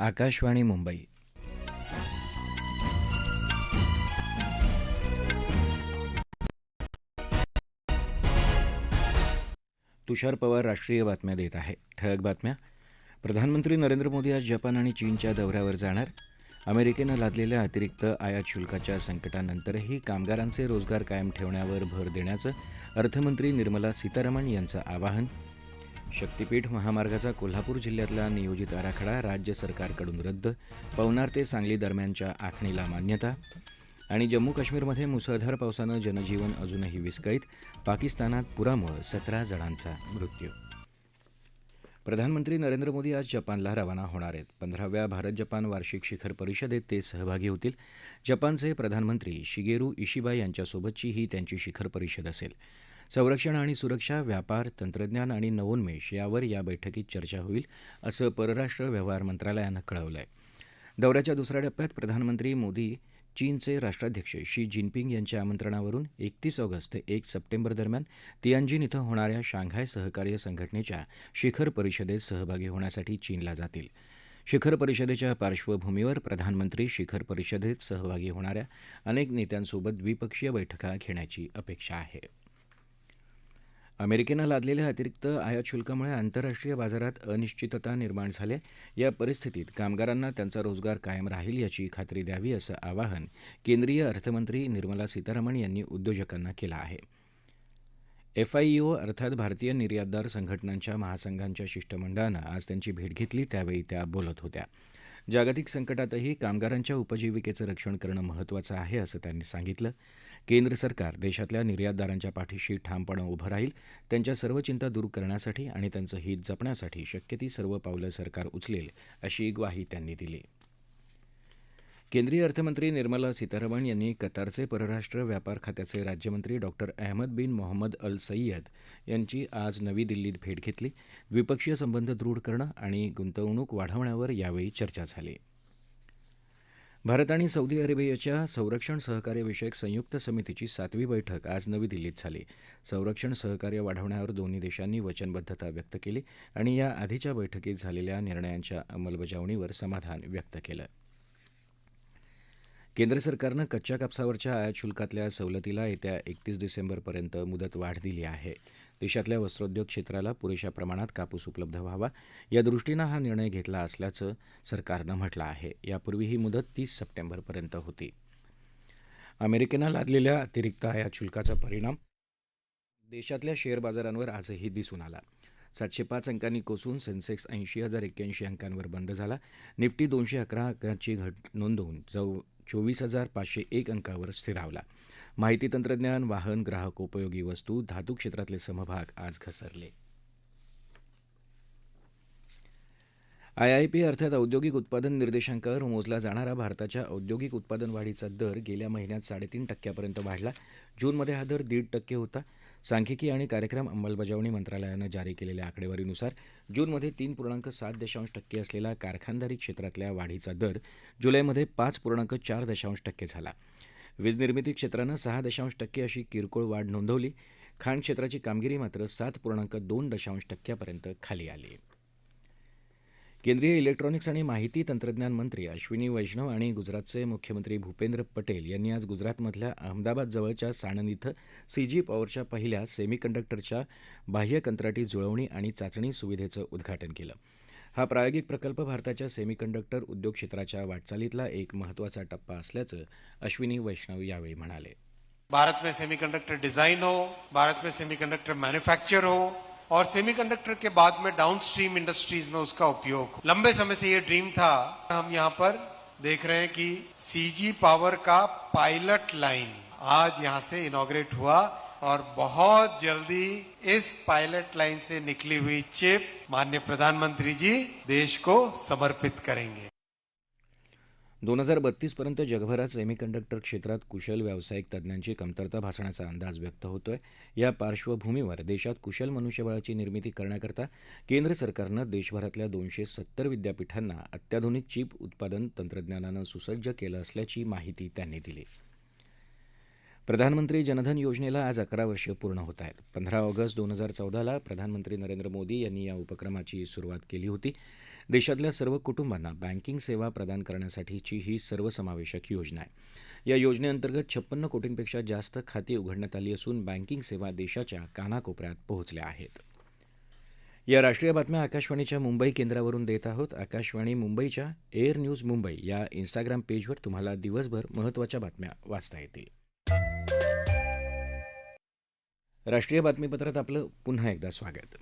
आकाशवाणी मुंबई. तुषार पवार राष्ट्रीय बातम्या देत आहे. ठळक बातम्या. प्रधानमंत्री नरेंद्र मोदी आज जपान आणि चीनच्या दौऱ्यावर जाणार. अमेरिकेनं लादलेल्या अतिरिक्त आयात शुल्काच्या संकटानंतरही कामगारांचे रोजगार कायम ठेवण्यावर भर देण्याचं अर्थमंत्री निर्मला सीतारामन यांचं आवाहन शक्तीपीठ महामार्गाचा कोल्हापूर जिल्ह्यातला नियोजित आराखडा राज्य सरकारकडून रद्द पवनार ते सांगली दरम्यानच्या आखणीला मान्यता आणि जम्मू काश्मीरमध्ये मुसळधार पावसानं जनजीवन अजूनही विस्कळीत पाकिस्तानात पुरामुळं सतरा जणांचा मृत्यू. प्रधानमंत्री नरेंद्र मोदी आज जपानला रवाना होणार आहेत. पंधराव्या भारत जपान वार्षिक शिखर परिषदेत ते सहभागी होतील. जपानचे प्रधानमंत्री शिगेरू इशिबा यांच्यासोबतची ही त्यांची शिखर परिषद असेल. संरक्षण आणि सुरक्षा व्यापार तंत्रज्ञान आणि नवोन्मेष यावर या बैठकीत चर्चा होईल असं परराष्ट्र व्यवहार मंत्रालयानं कळवलं आहे दौऱ्याच्या दुसऱ्या टप्प्यात प्रधानमंत्री मोदी चीनचे राष्ट्राध्यक्ष शी जिनपिंग यांच्या आमंत्रणावरून एकतीस ऑगस्ट ते एक सप्टेंबर दरम्यान तियानजिन इथं होणाऱ्या शांघाय सहकार्य संघटनेच्या शिखर परिषदेत सहभागी होण्यासाठी चीनला जातील. शिखर परिषदेच्या पार्श्वभूमीवर प्रधानमंत्री शिखर परिषदेत सहभागी होणाऱ्या अनेक नेत्यांसोबत द्विपक्षीय बैठका घेण्याची अपेक्षा आहे. अमेरिकेनं लादलेल्या अतिरिक्त आयात शुल्कामुळे आंतरराष्ट्रीय बाजारात अनिश्चितता निर्माण झाली आहे. या परिस्थितीत कामगारांना त्यांचा रोजगार कायम राहील याची खात्री द्यावी असं आवाहन केंद्रीय अर्थमंत्री निर्मला सीतारामन यांनी उद्योजकांना केलं आहे. एफआयईओ अर्थात भारतीय निर्यातदार संघटनांच्या महासंघांच्या शिष्टमंडळानं आज त्यांची भेट घेतली त्यावेळी त्या बोलत होत्या. जागतिक संकटातही कामगारांच्या उपजीविकेचं रक्षण करणं महत्त्वाचं आहे असं त्यांनी सांगितलं. केंद्र सरकार देशातल्या निर्यातदारांच्या पाठीशी ठामपणे उभं राहील त्यांच्या सर्व चिंता दूर करण्यासाठी आणि त्यांचं हित जपण्यासाठी शक्य ती सर्व पावलं सरकार उचलेल अशी ग्वाही त्यांनी दिली. केंद्रीय अर्थमंत्री निर्मला सीतारामन यांनी कतारचे परराष्ट्र व्यापार खात्याचे राज्यमंत्री doctor Ahmed bin Mohammed Al Sayed यांची आज नवी दिल्लीत भेट घेतली. द्विपक्षीय संबंध दृढ करणं आणि गुंतवणूक वाढवण्यावर यावेळी चर्चा झाली. भारत आणि सौदी अरेबियाच्या संरक्षण सहकार्यविषयक संयुक्त समितीची सातवी बैठक आज नवी दिल्लीत झाली. संरक्षण सहकार्य वाढवण्यावर दोन्ही देशांनी वचनबद्धता व्यक्त केली आणि या आधीच्या बैठकीत झालेल्या निर्णयांच्या अंमलबजावणीवर समाधान व्यक्त केलं. केंद्र सरकारनं कच्च्या कापसावरच्या आयात शुल्कातल्या सवलतीला येत्या एकतीस डिसेंबरपर्यंत मुदत वाढ दिली आहे. देशातल्या वस्त्रोद्योग क्षेत्राला पुरेशा प्रमाणात कापूस उपलब्ध व्हावा. या दृष्टीनं हा निर्णय घेतला असल्याचं सरकारनं म्हटलं आहे. यापूर्वी ही मुदत तीस सप्टेंबरपर्यंत होती. अमेरिकेनं लादलेल्या अतिरिक्त आयात शुल्काचा परिणाम देशातल्या शेअर बाजारांवर आजही दिसून आला. सातशे पाच अंकांनी कोसून सेन्सेक्स ऐंशी हजार एक्क्याऐंशी अंकांवर बंद झाला. निफ्टी दोनशे अकरा अंकांची घट नोंदवून जव चोवीस हजार पाचशे एक अंकावर स्थिरावला. माहिती तंत्रज्ञान वाहन ग्राहकोपयोगी वस्तू धातू क्षेत्रातले समभाग आज घसरले. आयआयपी अर्थात औद्योगिक उत्पादन निर्देशांकावर मोजला जाणारा भारताच्या औद्योगिक उत्पादन वाढीचा दर गेल्या महिन्यात साडेतीन टक्क्यापर्यंत वाढला. जूनमध्ये हा दर दीड टक्के होता. सांख्यिकी आणि कार्यक्रम अंमलबजावणी मंत्रालयानं जारी केलेल्या आकडेवारीनुसार जूनमध्ये तीन पूर्णांक सात दशांश टक्के असलेला कारखानदारी क्षेत्रातल्या वाढीचा दर जुलैमध्ये पाच पूर्णांक चार दशांश टक्के झाला. वीजनिर्मिती क्षेत्रानं सहा दशांश टक्के अशी किरकोळ वाढ नोंदवली. खाण क्षेत्राची कामगिरी मात्र सात पूर्णांक दोन दशांश टक्क्यापर्यंत खाली आली. केंद्रीय इलेक्ट्रॉनिक्स आणि माहिती तंत्रज्ञान मंत्री अश्विनी वैष्णव आणि गुजरातचे मुख्यमंत्री भूपेंद्र पटेल यांनी आज गुजरातमधल्या अहमदाबाद जवळच्या साणंद इथं सीजी पॉवरच्या पहिल्या सेमीकंडक्टरच्या बाह्य कंत्राटी जुळवणी आणि चाचणी सुविधेचं उद्घाटन केलं. हा प्रायोगिक प्रकल्प भारताच्या सेमीकंडक्टर उद्योग क्षेत्राच्या वाटचालीतला एक महत्त्वाचा टप्पा असल्याचं अश्विनी वैष्णव यावेळी म्हणाले. भारत में सेमीकंडक्टर डिजाइन हो भारत में सेमीकंडक्टर मैन्युफैक्चर हो और सेमीकंडक्टर के बाद में डाउनस्ट्रीम इंडस्ट्रीज में उसका उपयोग हो। लंबे समय से ये ड्रीम था। हम यहाँ पर देख रहे हैं कि सीजी पावर का पायलट लाइन आज यहाँ से इनोग्रेट हुआ। और बहुत जल्दी इस पायलट लाइन से निकली हुई चिप माननीय प्रधानमंत्री जी देश को समर्पित करेंगे। दोन हजार बत्तीसपर्यंत जगभरात सेमीकंडक्टर क्षेत्रात कुशल व्यावसायिक तज्ज्ञांची कमतरता भासण्याचा अंदाज व्यक्त होतोय. या पार्श्वभूमीवर देशात कुशल मनुष्यबळाची निर्मिती करण्याकरता केंद्र सरकारनं देशभरातल्या दोनशे सत्तर विद्यापीठांना अत्याधुनिक चिप उत्पादन तंत्रज्ञानानं सुसज्ज केलं असल्याची माहिती त्यांनी दिली. प्रधानमंत्री जनधन योजनेला आज अकरा वर्ष पूर्ण होत आहेत. पंधरा ऑगस्ट दोन हजार चौदाला प्रधानमंत्री नरेंद्र मोदी यांनी या उपक्रमाची सुरुवात केली होती. देशातल्या सर्व कुटुंबांना बँकिंग सेवा प्रदान करण्यासाठीची ही सर्वसमावेशक योजना आहे. या योजनेअंतर्गत छप्पन्न कोटींपेक्षा जास्त खाती उघडण्यात आली असून बँकिंग सेवा देशाच्या कानाकोपऱ्यात पोहोचल्या आहेत. या राष्ट्रीय बातम्या आकाशवाणीच्या मुंबई केंद्रावरून देत आहोत. आकाशवाणी मुंबईच्या एअर न्यूज मुंबई या इंस्टाग्राम पेजवर तुम्हाला दिवसभर महत्त्वाच्या बातम्या वाचता येतील. राष्ट्रीय बातमीपत्रात आपलं पुन्हा एकदा स्वागत.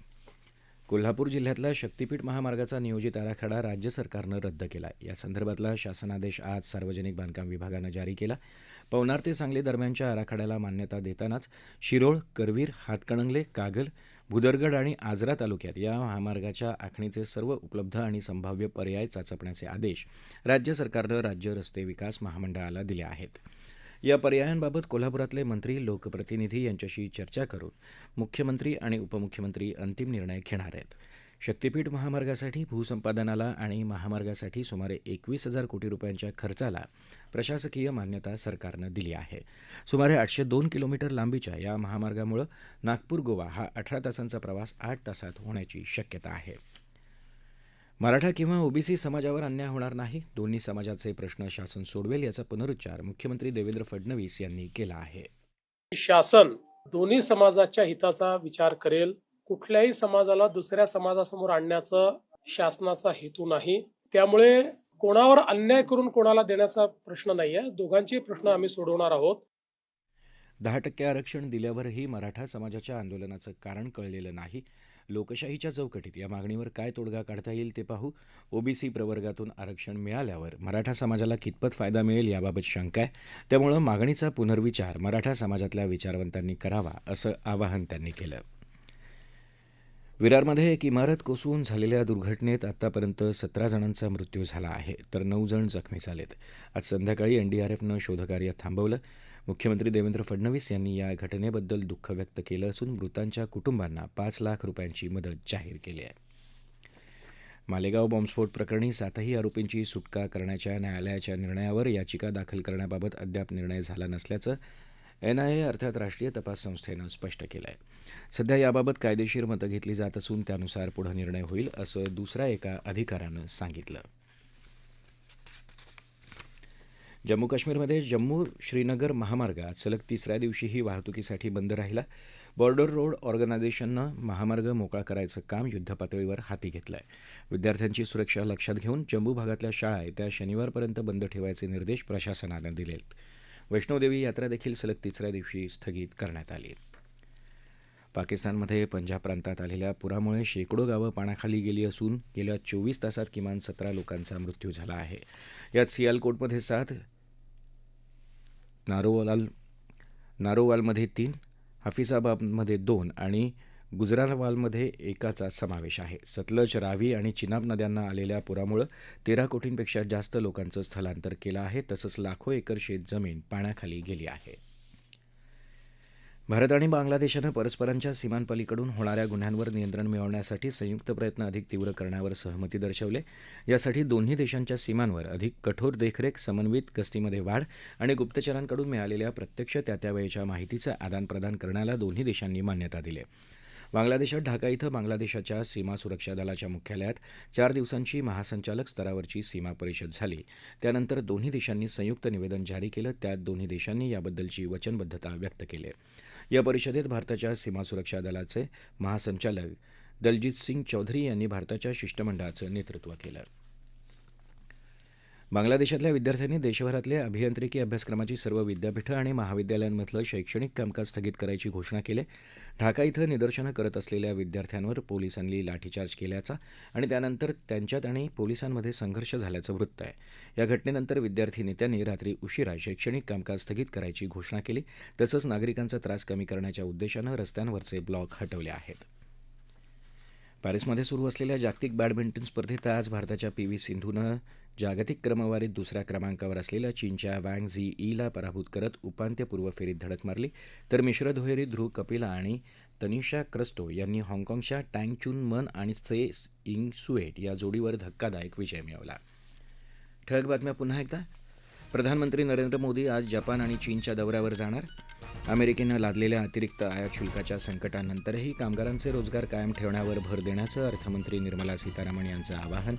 कोल्हापूर जिल्ह्यातला शक्तीपीठ महामार्गाचा नियोजित आराखडा राज्य सरकारनं रद्द केला. या संदर्भातला शासनादेश आज सार्वजनिक बांधकाम विभागानं जारी केला. पवनार ते सांगली दरम्यानच्या आराखड्याला मान्यता देतानाच शिरोळ करवीर हातकणंगले कागल भुदरगड आणि आजरा तालुक्यात या महामार्गाच्या आखणीचे सर्व उपलब्ध आणि संभाव्य पर्याय चाचपण्याचे आदेश राज्य सरकारनं राज्य रस्ते विकास महामंडळाला दिले आहेत. या पर्यायांबाबत कोल्हापुरातले मंत्री लोकप्रतिनिधी यांच्याशी चर्चा करून मुख्यमंत्री आणि उपमुख्यमंत्री अंतिम निर्णय घेणार आहेत. शक्तीपीठ महामार्गासाठी भूसंपादनाला आणि महामार्गासाठी सुमारे एकवीस हजार कोटी रुपयांच्या खर्चाला प्रशासकीय मान्यता सरकारनं दिली आहे. सुमारे आठशे दोन किलोमीटर लांबीच्या या महामार्गामुळे नागपूर गोवा हा अठरा तासांचा प्रवास आठ तासात होण्याची शक्यता आहे. मराठा किंवा ओबीसी समाजावर अन्याय होणार नाही? दोन्ही समाजाचे प्रश्न शासन सोडवेल याचा पुनरुच्चार मुख्यमंत्री देवेंद्र फडणवीस यांनी केला आहे. शासन दोन्ही समाजाच्या हिताचा विचार करेल. कुठल्याही समाजाला दुसऱ्या समाजासमोर आणण्याचा शासनाचा हेतू नाही. त्यामुळे कोणावर अन्याय करून कोणाला देण्याचा प्रश्न नाहीये. दोघांचे प्रश्न आम्ही सोडवणार आहोत. दहा टक्के आरक्षण दिल्यावरही मराठा समाजाच्या आंदोलनाचं कारण कळलेलं नाही. लोकशाहीच्या चौकटीत या मागणीवर काय तोडगा काढता येईल ते पाहू ओबीसी प्रवर्गातून आरक्षण मिळाल्यावर मराठा समाजाला कितपत फायदा मिळेल याबाबत शंका आहे. त्यामुळं मागणीचा पुनर्विचार मराठा समाजातल्या विचारवंतांनी करावा असं आवाहन त्यांनी केलं. विरारमध्ये एक इमारत कोसळून झालेल्या दुर्घटनेत आतापर्यंत सतरा जणांचा मृत्यू झाला आहे तर नऊ जण जखमी झालेत. आज संध्याकाळी एनडीआरएफनं शोधकार्य थांबवलं. मुख्यमंत्री देवेंद्र फडणवीस यांनी या घटनेबद्दल दुःख व्यक्त केलं असून मृतांच्या कुटुंबांना पाच लाख रुपयांची मदत जाहीर केली आहे. मालेगाव बॉम्बस्फोट प्रकरणी सातही आरोपींची सुटका करण्याच्या न्यायालयाच्या निर्णयावर याचिका दाखल करण्याबाबत अद्याप निर्णय झाला नसल्याचं एनआयए अर्थात राष्ट्रीय तपास संस्थेनं स्पष्ट केलं आहे सध्या याबाबत कायदेशीर मतं घेतली जात असून त्यानुसार पुढे निर्णय होईल असं दुसऱ्या एका अधिकाऱ्यानं सांगितलं. जम्मू काश्मीरमध्ये जम्मू श्रीनगर महामार्ग आज सलग तिसऱ्या दिवशीही वाहतुकीसाठी बंद राहिला. बॉर्डर रोड ऑर्गनायझेशननं महामार्ग मोकळा करायचं काम युद्धपातळीवर हाती घेतलं आहे विद्यार्थ्यांची सुरक्षा लक्षात घेऊन जम्मू भागातल्या शाळा येत्या शनिवारपर्यंत बंद ठेवायचे निर्देश प्रशासनानं दिलेत. वैष्णोदेवी यात्रा देखील सलग तिसऱ्या दिवशी स्थगित करण्यात आली. पाकिस्तानमध्ये पंजाब प्रांतात आलेल्या पुरामुळे शेकडो गावं पाण्याखाली गेली असून गेल्या चोवीस तासात किमान सतरा लोकांचा मृत्यू झाला आहे. यात सियालकोटमध्ये सात नारोवाल नारोवालमध्ये तीन हाफिजाबादमध्ये दोन आणि गुजरालवालमध्ये एकाचा समावेश आहे. सतलज रावी आणि चिनाब नद्यांना आलेल्या पुरामुळं तेरा कोटींपेक्षा जास्त लोकांचं स्थलांतर केलं आहे. तसंच लाखो एकर शेतजमीन पाण्याखाली गेली आहे. भारत आणि बांगलादेशानं परस्परांच्या सीमांपलीकडून होणाऱ्या गुन्ह्यांवर नियंत्रण मिळवण्यासाठी संयुक्त प्रयत्न अधिक तीव्र करण्यावर सहमती दर्शवले. यासाठी दोन्ही देशांच्या सीमांवर अधिक कठोर देखरेख समन्वित गस्तीमध्ये वाढ आणि गुप्तचरांकडून मिळालेल्या प्रत्यक्ष त्या त्यावेळच्या माहितीचं आदानप्रदान करण्याला दोन्ही देशांनी मान्यता दिली. बांगलादेशात ढाका इथं बांगलादेशाच्या सीमा सुरक्षा दलाच्या मुख्यालयात चार दिवसांची महासंचालक स्तरावरची सीमा परिषद झाली. त्यानंतर दोन्ही देशांनी संयुक्त निवेदन जारी केलं. त्यात दोन्ही देशांनी याबद्दलची वचनबद्धता व्यक्त केली. या परिषदेत भारताच्या सीमा सुरक्षा दलाचे महासंचालक दलजित सिंग चौधरी यांनी भारताच्या शिष्टमंडळाचं नेतृत्व केलं. बांगलादेशातल्या विद्यार्थ्यांनी देशभरातल्या अभियांत्रिकी अभ्यासक्रमाची सर्व विद्यापीठं आणि महाविद्यालयांमधलं शैक्षणिक कामकाज स्थगित करायची घोषणा केली. ढाका इथं निदर्शनं करत असलेल्या विद्यार्थ्यांवर पोलिसांनी लाठीचार्ज केल्याचा आणि त्यानंतर त्यांच्यात आणि पोलिसांमध्ये संघर्ष झाल्याचं वृत्त आहे. या घटनेनंतर विद्यार्थी नेत्यांनी रात्री उशिरा शैक्षणिक कामकाज स्थगित करायची घोषणा केली. तसंच नागरिकांचा त्रास कमी करण्याच्या उद्देशानं रस्त्यांवरचे ब्लॉक हटवले आहेत. पॅरिसमध्ये सुरू असलेल्या जागतिक बॅडमिंटन स्पर्धेत आज भारताच्या पी व्ही सिंधूनं जागतिक क्रमवारीत दुसऱ्या क्रमांकावर असलेल्या चीनच्या वँग झी ईला पराभूत करत उपांत्यपूर्व फेरीत धडक मारली. तर मिश्र दुहेरी ध्रुव कपिला आणि तनिषा क्रस्टो यांनी हाँगकाँगच्या टँग चून मन आणि से इंग सुएट या जोडीवर धक्कादायक विजय मिळवला. ठळक बातम्या पुन्हा एकदा. प्रधानमंत्री नरेंद्र मोदी आज जपान आणि चीनच्या दौऱ्यावर जाणार. अमेरिकेनं लादलेल्या अतिरिक्त आयात शुल्काच्या संकटानंतरही कामगारांचे रोजगार कायम ठेवण्यावर भर देण्याचं अर्थमंत्री निर्मला सीतारामन यांचं आवाहन.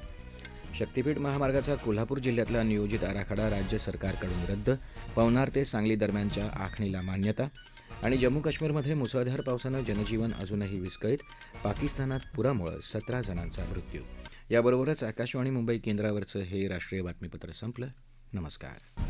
शक्तीपीठ महामार्गाचा कोल्हापूर जिल्ह्यातला नियोजित आराखडा राज्य सरकारकडून रद्द पवनार ते सांगली दरम्यानच्या आखणीला मान्यता आणि जम्मू काश्मीरमध्ये मुसळधार पावसानं जनजीवन अजूनही विस्कळीत पाकिस्तानात पुरामुळं सतरा जणांचा मृत्यू. याबरोबरच आकाशवाणी मुंबई केंद्रावरचं हे राष्ट्रीय बातमीपत्र संपलं. नमस्कार.